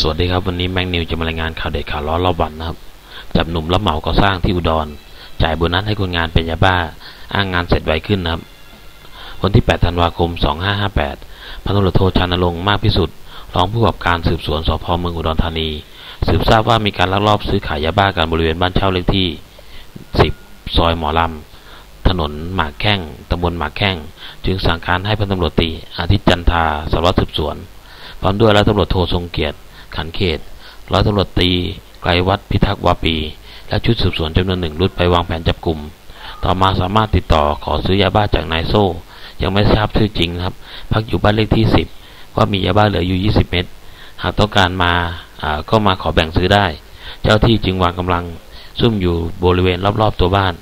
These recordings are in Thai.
สวัสดีครับวันนี้แมงนิวจะมารายงานข่าวเด็ดข่าวร้อนรอบวันนะครับ จับหนุ่มรับเหมาก่อสร้างที่อุดร จ่ายโบนัสให้คนงานเป็นยาบ้า อ้างงานเสร็จไวขึ้นนะครับ วันที่ 8 ธันวาคม 2558 พันตำรวจโทชานรงค์มากพิสุทธิ์รองผู้กำกับการสืบสวนสพเมืองอุดรธานี สืบทราบว่ามีการลักลอบซื้อขายยาบ้ากันบริเวณบ้านเช่าเลขที่ 10 ซอยหมอลำถนนหมากแข้งตำบลหมากแข้ง จึงสั่งการให้พันตำรวจตีอาทิตย์จันทาสารวัตรสืบสวนพร้อมด้วยร้อยตำรวจโททรงเกียรติ ขันเขตร้อยตำรวจตีไกรวัดพิทักษ์วาปี และชุดสืบสวนจำนวนหนึ่งรุดไปวางแผนจับกลุ่ม ต่อมาสามารถติดต่อขอซื้อยาบ้าจากนายโซ่ ยังไม่ทราบชื่อจริงครับ พักอยู่บ้านเลขที่ 10 ว่ามียาบ้าเหลืออยู่ 20 เม็ดหากต้องการมาก็มาขอแบ่งซื้อได้ เจ้าที่จึงวางกำลังซุ่มอยู่บริเวณรอบๆตัวบ้าน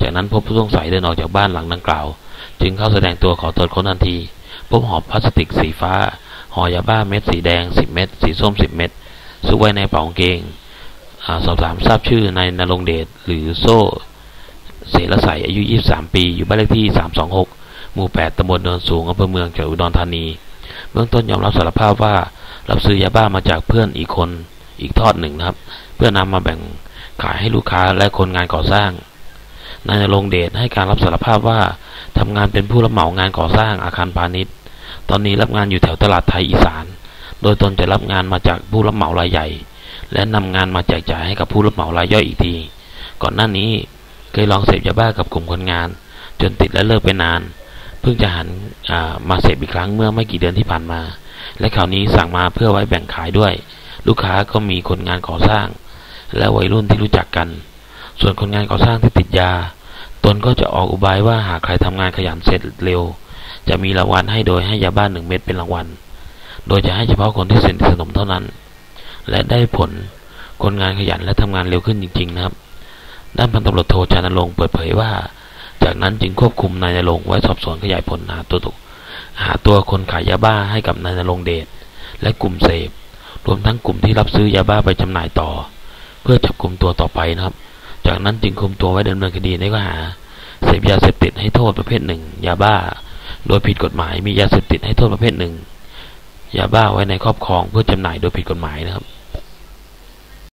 จากนั้นพบผู้ต้องสัยเดินออกจากบ้านหลังดังกล่าว จึงเข้าแสดงตัวขอตรวจค้นทันที พบห่อพลาสติกสีฟ้า ห่อยาบ้าเม็ดสีแดง 10 เม็ดสีส้ม 10 เม็ดซุกไว้ในกระเป๋ากางเกงสอบถามทราบชื่อนายนรงเดชหรือโซ่เสรใสอายุ 23 ปี อยู่บ้านเลขที่ 326 หมู่ 8ตำบลเนินสูงอำเภอเมืองจังหวัดอุดรธานี เบื้องต้นยอมรับสารภาพว่ารับซื้อยาบ้ามาจากเพื่อนอีกคนอีกทอดหนึ่งนะครับ เพื่อนำมาแบ่งขายให้ลูกค้าและคนงานก่อสร้าง นายนรงเดชให้การรับสารภาพว่าทำงานเป็นผู้รับเหมางานก่อสร้างอาคารพาณิชย์ ตอนนี้รับงานอยู่แถวตลาดไทยอีสาน โดยตนจะรับงานมาจากผู้รับเหมารายใหญ่ และนำงานมาแจกจ่ายให้กับผู้รับเหมารายย่อยอีกที ก่อนหน้านี้เคยลองเสพยาบ้ากับกลุ่มคนงาน จนติดและเลิกไปนาน เพิ่งจะหันมาเสพอีกครั้งเมื่อไม่กี่เดือนที่ผ่านมา และคราวนี้สั่งมาเพื่อไว้แบ่งขายด้วย ลูกค้าก็มีคนงานก่อสร้าง และวัยรุ่นที่รู้จักกัน ส่วนคนงานก่อสร้างที่ติดยา ตนก็จะออกอุบายว่าหากใครทำงานขยันเสร็จเร็ว จะมีรางวัลให้โดยให้ยาบ้านหนึ่งเม็ดเป็นรางวัล โดยจะให้เฉพาะคนที่สนิทสนมเท่านั้น และได้ผลคนงานขยันและทำงานเร็วขึ้นจริง ๆ นะครับ ด้านพันตำรวจโทชานรงค์เปิดเผยว่า จากนั้นจึงควบคุมนายนรงค์ไว้สอบสวนขยายผลหาตัวหาตัวคนขายยาบ้าให้กับนายนรงค์เดชและกลุ่มเสพรวมทั้งกลุ่มที่รับซื้อยาบ้าไปจำหน่ายต่อ เพื่อจับกลุ่มตัวต่อไปนะครับ จากนั้นจึงคุมตัวไว้ดำเนินคดีในข้อหาเสพยาเสพติดให้โทษประเภทหนึ่ง ยาบ้า โดยผิดกฎหมายมียาเสพติดให้โทษประเภทหนึ่งยาบ้าไว้ในครอบครองเพื่อจำหน่ายโดยผิดกฎหมายนะครับ